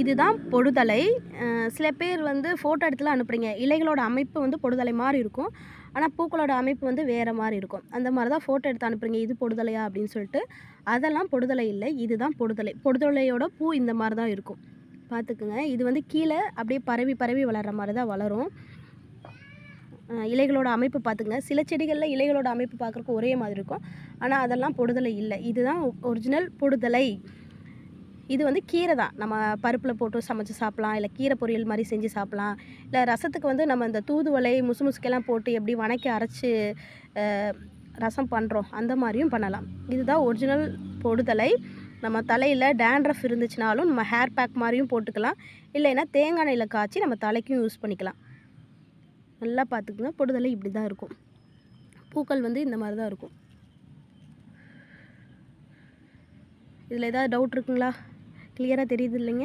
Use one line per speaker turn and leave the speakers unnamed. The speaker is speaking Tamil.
இதுதான் பொடுதலை. சில பேர் வந்து ஃபோட்டோ எடுத்துல அனுப்புறீங்க. இலைகளோட அமைப்பு வந்து பொடுதலை மாதிரி இருக்கும். ஆனால் பூக்களோட அமைப்பு வந்து வேறு மாதிரி இருக்கும். அந்த மாதிரி தான் ஃபோட்டோ எடுத்து அனுப்புறீங்க. இது பொடுதலையா அப்படின்னு சொல்லிட்டு. அதெல்லாம் பொடுதலை இல்லை. இதுதான் பொடுதலை. பொடுதலையோட பூ இந்த மாதிரி தான் இருக்கும். பார்த்துக்குங்க இது வந்து கீழே அப்படியே பரவி பரவி வளர்கிற மாதிரி தான் வளரும் இலைகளோட அமைப்பு பார்த்துங்க சில செடிகளில் இலைகளோட அமைப்பு பார்க்குறக்கு ஒரே மாதிரி இருக்கும். ஆனால் அதெல்லாம் பொடுதலை இல்லை. இதுதான் ஒரிஜினல் பொடுதலை. இது வந்து கீரை தான். நம்ம பருப்பில் போட்டு சமைச்சு சாப்பிட்லாம். இல்லை கீரை பொரியல் மாதிரி செஞ்சு சாப்பிட்லாம். இல்லை ரசத்துக்கு வந்து நம்ம இந்த தூதுவளை முசு முசுக்கெல்லாம் போட்டு எப்படி வணக்கி அரைச்சி ரசம் பண்ணுறோம் அந்த மாதிரியும் பண்ணலாம். இதுதான் ஒரிஜினல் பொடுதலை. நம்ம தலையில் டேண்ட்ரஃப் இருந்துச்சுனாலும் நம்ம ஹேர் பேக் மாதிரியும் போட்டுக்கலாம். இல்லைன்னா தேங்காய் எண்ணெயில் காய்ச்சி நம்ம தலைக்கும் யூஸ் பண்ணிக்கலாம். நல்லா பார்த்துக்குங்க. பொடுதலை இப்படி தான் இருக்கும். பூக்கள் வந்து இந்த மாதிரி தான் இருக்கும். இதில் ஏதாவது டவுட் இருக்குங்களா? கிளியராக தெரியுது இல்லைங்க?